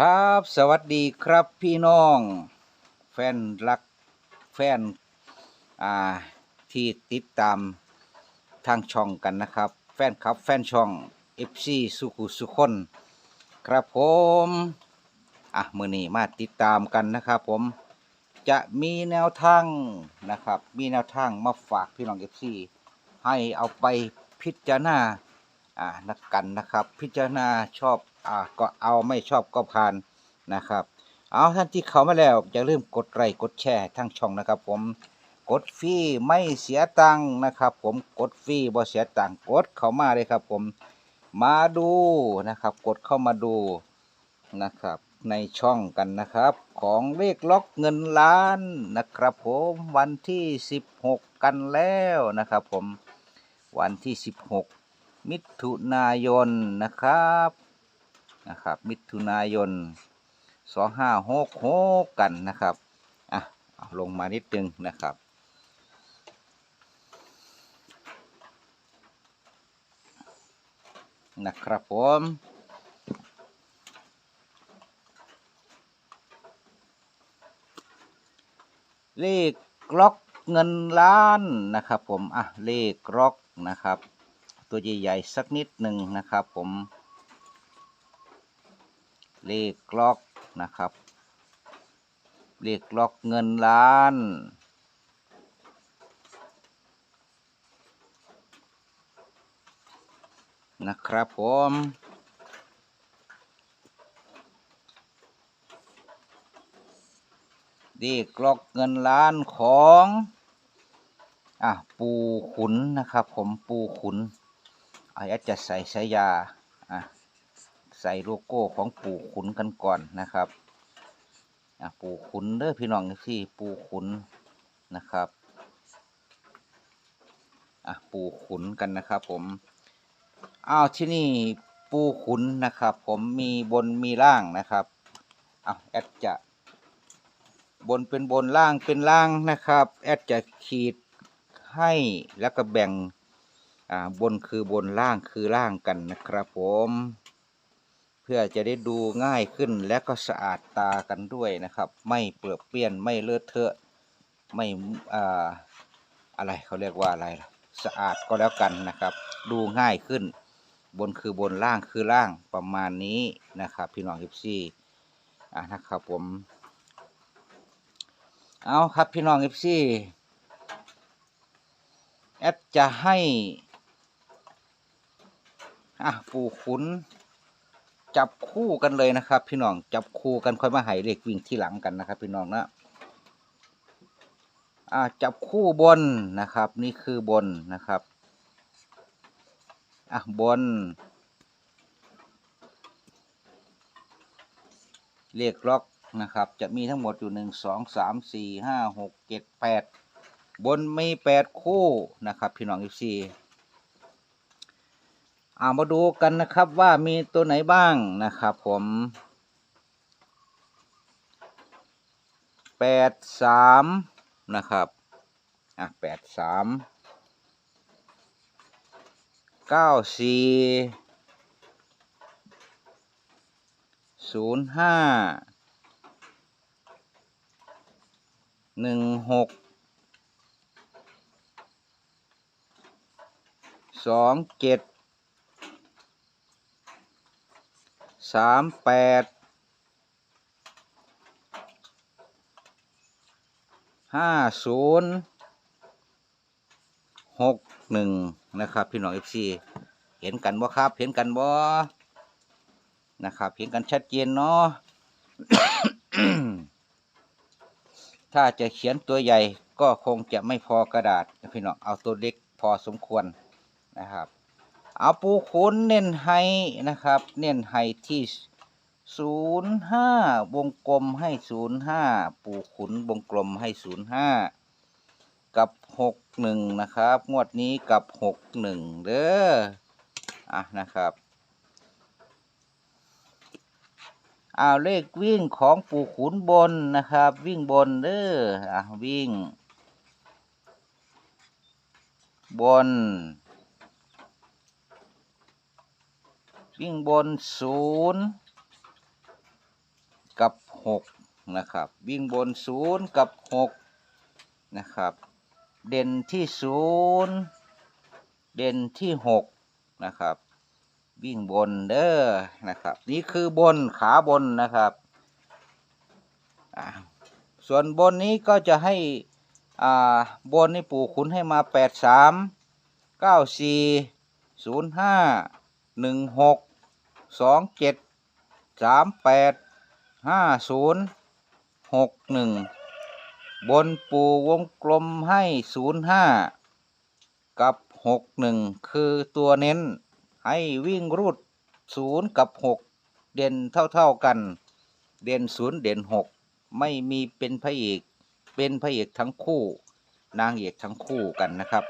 ครับ สวัสดีครับพี่น้อง แฟนรักแฟนอ่าที่ติดตามทางช่องกันนะครับ แฟนครับแฟนช่อง FC สุขุสุคน ครับผมอะมือนี้มาติดตามกันนะครับ ผมจะมีแนวทางนะครับ มีแนวทางมาฝากพี่น้อง FC ให้เอาไปพิจารณาอ่านักกันนะครับ พิจารณาชอบ อ่าก็เอาไม่ชอบก็ผ่านนะครับ เอาท่านที่เข้ามาแล้วอย่าลืมกดไลค์กดแชร์ทั้งช่องนะครับ ผมกดฟรีไม่เสียตังค์นะครับ ผมกดฟรีบ่เสียตังค์กดเข้ามาเลยครับ ผมมาดูนะครับ กดเข้ามาดูนะครับ ในช่องกันนะครับ ของเลขล็อกเงินล้านนะครับ ผมวันที่ 16 กันแล้วนะครับ ผมวันที่ 16 มิถุนายนนะครับ นะครับ มิถุนายนสองห้าหกหกกันนะครับอะเอาลงมานิดนึงนะครับนะครับผมเลขล็อกเงินล้านนะครับผม อะ เลขล็อกนะครับ ตัวใหญ่ๆสักนิดหนึ่งนะครับผม เลขล็อกนะครับ เลขล็อกเงินล้าน นะครับผมเลขล็อกเงินล้านของอะปูขุนนะครับ ผมปูขุนอาจจะใส่สายยาอะ ใส่โลโก้ของปู่ขุนกันก่อนนะครับอะปู่ขุนเด้อพี่น้องที่ปู่ขุนนะครับอะปู่ขุนกันนะครับ ผมอ้าวที่นี่ปู่ขุนนะครับ ผมมีบนมีล่างนะครับอ้าวแอดจะ บนเป็นบนล่างเป็นล่างนะครับแอดจะขีดให้แล้วก็แบ่งอ่าบนคือบนล่างคือล่างกันนะครับ ผม เพื่อจะได้ดูง่ายขึ้นและก็สะอาดตากันด้วยนะครับ ไม่เปลือกเปี้ยนไม่เลอะเทอะไม่อ่าอะไรเขาเรียกว่าอะไรล่ะสะอาดก็แล้วกันนะครับ ดูง่ายขึ้น บนคือบนล่างคือล่างประมาณนี้นะครับ พี่น้องทิพซี่อ่านะครับผม เอาครับพี่น้องทิพซี่แอดจะให้อะปู่ขุน จับคู่กันเลยนะครับ พี่น้องจับคู่กันค่อยมาหายเลขวิ่งที่หลังกันนะครับ พี่น้องนะอะจับคู่บนนะครับ นี่คือบนนะครับอะบน เลขล็อกนะครับ จะมีทั้งหมดอยู่หนึ่งสองสามสี่ห้าหกเจ็ดแปดบนมีแปดคู่นะครับ พี่น้องอีซี เอามาดูกันนะครับว่ามีตัวไหนบ้างนะครับผมแปดสามนะครับอะแปดสามเก้าสี่ศูนย์ห้าหนึ่งหกสองเจ็ด สามแปดห้าศูนย์หกหนึ่งนะครับ พี่น้องเอฟซีเห็นกันบ่ครับ เห็นกันบ่นะครับ เห็นกันชัดเจนเนาะถ้าจะเขียนตัวใหญ่ก็คงจะไม่พอกระดาษพี่น้องเอาตัวเล็กพอสมควรนะครับ เอาปูขุนเน้นให้นะครับ เน้นให้ที่ศูนย์ห้าวงกลมให้ศูนย์ห้าปูขุนวงกลมให้ศูนย์ห้ากับหกหนึ่งนะครับ งวดนี้กับหกหนึ่งเด้ออะนะครับเอาเลขวิ่งของปูขุนบนนะครับ วิ่งบนเด้ออะวิ่ง บน วิ่งบนศูนย์หกนะครับ วิ่งบนศูนย์กับหกนะครับ เด่นที่ศูนย์เด่นที่หกนะครับ วิ่งบนเด้อนะครับ นี่คือบนขาบนนะครับส่วนบนนี้ก็จะให้อ่าบนนี่ปู่ขุนให้มาแปดสามเก้าสี่ศูนย์ หนึ่งหกสองเจ็ดสามแปดห้าศูนย์หกหนึ่งบนปูวงกลมให้ศูนย์ห้ากับหกหนึ่งคือตัวเน้นให้วิ่งรูดศูนย์กับหกเด่นเท่าๆกัน เด่นศูนย์เด่นหกไม่มีเป็นพระเอกเป็นพระเอกทั้งคู่ นางเอกทั้งคู่กันนะครับ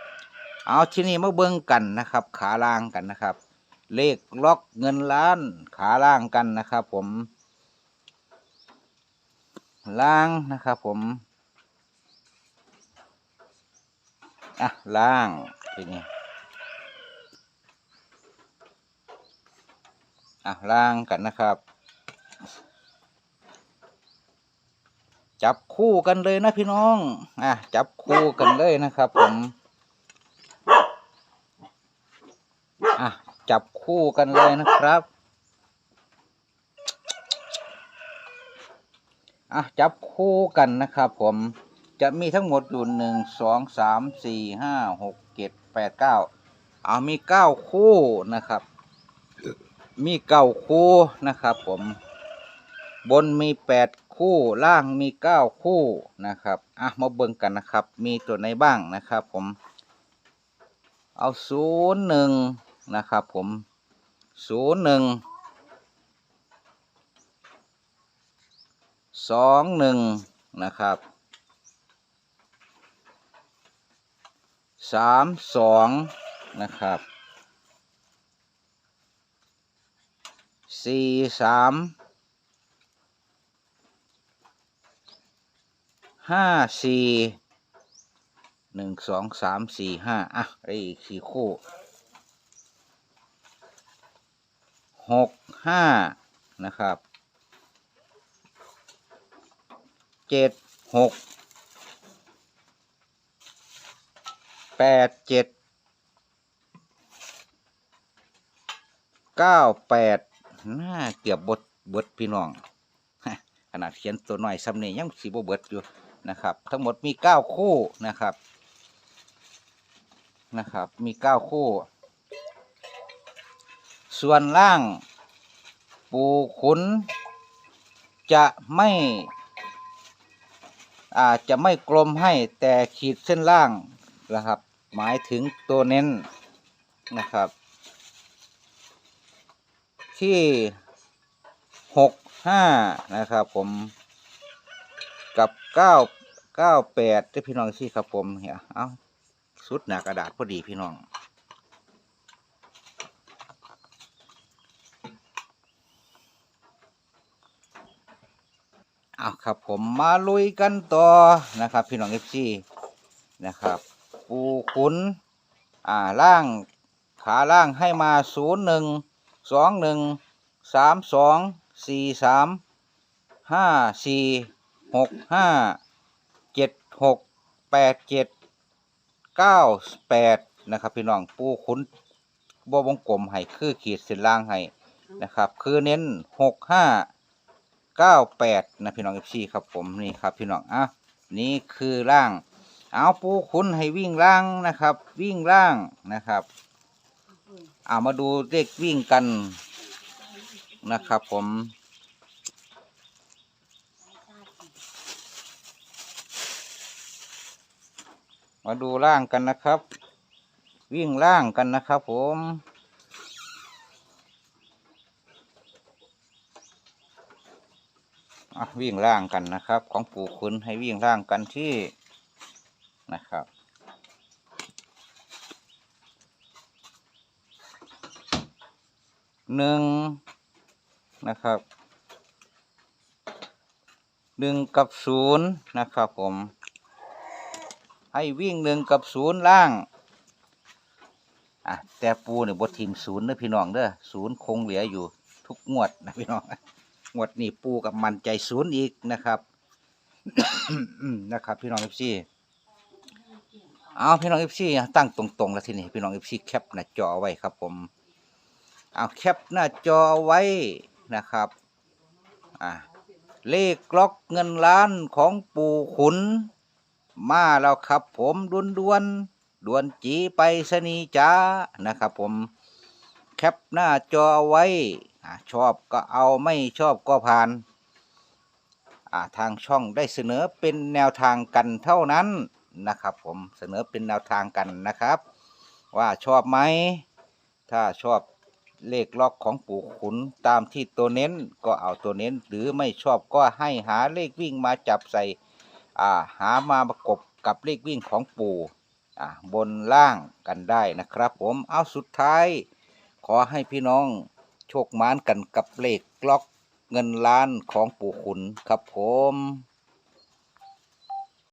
เอาที่นี้มาเบิ่งกันนะครับ ขาล่างกันนะครับ เลขล็อกเงินล้านขาล่างกันนะครับผม ล่างนะครับผม อะ ล่างทีนี้อะ ล่างกันนะครับ จับคู่กันเลยนะพี่น้อง อะ จับคู่กันเลยนะครับผม อะจับ คู่กันเลยนะครับ อะ จับคู่กันนะครับผมจะมีทั้งหมดอยู่หนึ่งสองสามสี่ห้าหกเจ็ดแปดเก้าเอามีเก้าคู่นะครับ มีเก้าคู่นะครับผม บนมีแปดคู่ล่างมีเก้าคู่นะครับ อะมาเบิ่งกันนะครับ มีตัวไหนบ้างนะครับผม เอาศูนย์หนึ่งนะครับผม ศูนย์หนึ่งสองหนึ่งนะครับสามสองนะครับสี่สามห้าสี่หนึ่งสองสามสี่ห้าอะไอ้อีกสี่คู่ หกห้านะครับเจ็ดหกแปดเจ็ดเก้าแปดน่าเกือบบทเบิดพี่น้องขนาดเขียนตัวหน่อยซ้ำนี่ยังสีบเบิดอยู่นะครับ ทั้งหมดมีเก้าคู่นะครับนะครับ มีเก้าคู่ ส่วนล่างปูขุน จะไม่อาจจะไม่กลมให้แต่ขีดเส้นล่างนะครับ หมายถึงตัวเน้นนะครับ ที่หกห้านะครับผมกับเก้าเก้าแปดที่พี่น้องสิครับผมเนี่ยเอาสุดหนากระดาษพอดีพี่น้อง เอาครับผมมาลุยกันต่อนะครับ พี่น้องเอฟซีนะครับ ปูขุน อ่าล่างขาล่างให้มาศูนย์หนึ่งสองหนึ่งสามสองสี่สามห้าสี่หกห้าเจ็ดหกแปดเจ็ดเก้าแปดนะครับ พี่น้องปูขุนบวงกลมให้คือขีดเส้นล่างให้นะครับ คือเน้นหกห้า เก้าแปดนะพี่น้องเอฟซีครับผมนี่ครับพี่น้องอะนี่คือล่าง เอาปูขุนให้วิ่งล่างนะครับ วิ่งล่างนะครับเอามาดูเลขวิ่งกันนะครับ ผมมาดูล่างกันนะครับ วิ่งล่างกันนะครับผมอะ วิ่งล่างกันนะครับ ของปู่คุณให้วิ่งล่างกันที่นะครับ หนึ่งนะครับ หนึ่งกับศูนย์นะครับผม ให้วิ่งหนึ่งกับศูนย์ล่าง อะ แต่ปูเนี่ยบททีมศูนย์นะพี่น้องเด้อศูนย์คงเหลืออยู่ทุกงวดนะพี่น้อง งวดนี้ปูกับมันใจศูนย์อีกนะครับ นะครับ พี่น้องเอฟซีเอาพี่น้องเอฟซีตั้งตรงๆแล้วทีนี้พี่น้องเอฟซีแคปหน้าจอไว้ครับผมเอาแคปหน้าจอไว้นะครับอ่าเลขล็อกเงินล้านของปู่ขุน มาแล้วครับผมดวนดวนๆด่วนจีไปสนีย์จ้านะครับผมแคปหน้าจอไว้ ชอบก็เอาไม่ชอบก็ผ่านทางช่องได้เสนอเป็นแนวทางกันเท่านั้นนะครับผมเสนอเป็นแนวทางกันนะครับ ว่าชอบไหมถ้าชอบเลขล็อกของปู่ขุนตามที่ตัวเน้นก็เอาตัวเน้น หรือไม่ชอบก็ให้หาเลขวิ่งมาจับใส่าหามาประกบกับเลขวิ่งของปู่บนล่างกันได้นะครับ ผมเอาสุดท้าย ขอให้พี่น้อง ชคมานกันกับเลขกล็อกเงินล้านของปู่ขุนครับผม